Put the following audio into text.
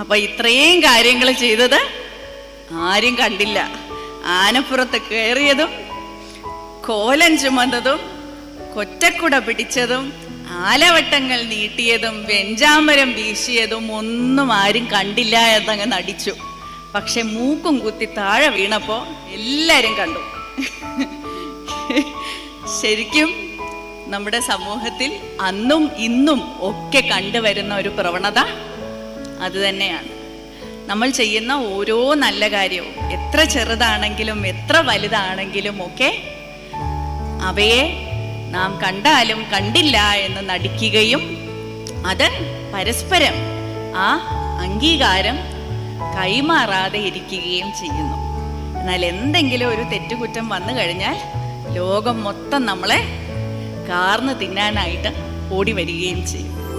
അപ്പൊ ഇത്രയും കാര്യങ്ങൾ ചെയ്തത് ആരും കണ്ടില്ല. ആനപ്പുറത്ത് കയറിയതും കോലം ചുമന്നതും കൊറ്റക്കുട പിടിച്ചതും ആലവട്ടങ്ങൾ നീട്ടിയതും വെഞ്ചാമരം വീശിയതും ഒന്നും ആരും കണ്ടില്ല എന്നങ്ങ് നടിച്ചു. പക്ഷെ മൂക്കും കുത്തി താഴെ വീണപ്പോ എല്ലാരും കണ്ടു. ശരിക്കും നമ്മുടെ സമൂഹത്തിൽ അന്നും ഇന്നും ഒക്കെ കണ്ടുവരുന്ന ഒരു പ്രവണത അത് തന്നെയാണ്. നമ്മൾ ചെയ്യുന്ന ഓരോ നല്ല കാര്യവും എത്ര ചെറുതാണെങ്കിലും എത്ര വലുതാണെങ്കിലും ഒക്കെ അവയെ നാം കണ്ടാലും കണ്ടില്ല എന്ന് നടിക്കുകയും അത് പരസ്പരം ആ അംഗീകാരം കൈമാറാതെ ഇരിക്കുകയും ചെയ്യുന്നു. എന്നാൽ എന്തെങ്കിലും ഒരു തെറ്റുകുറ്റം വന്നു കഴിഞ്ഞാൽ ലോകം മൊത്തം നമ്മളെ കാർന്ന് തിന്നാനായിട്ട് ഓടി വരികയും ചെയ്യും.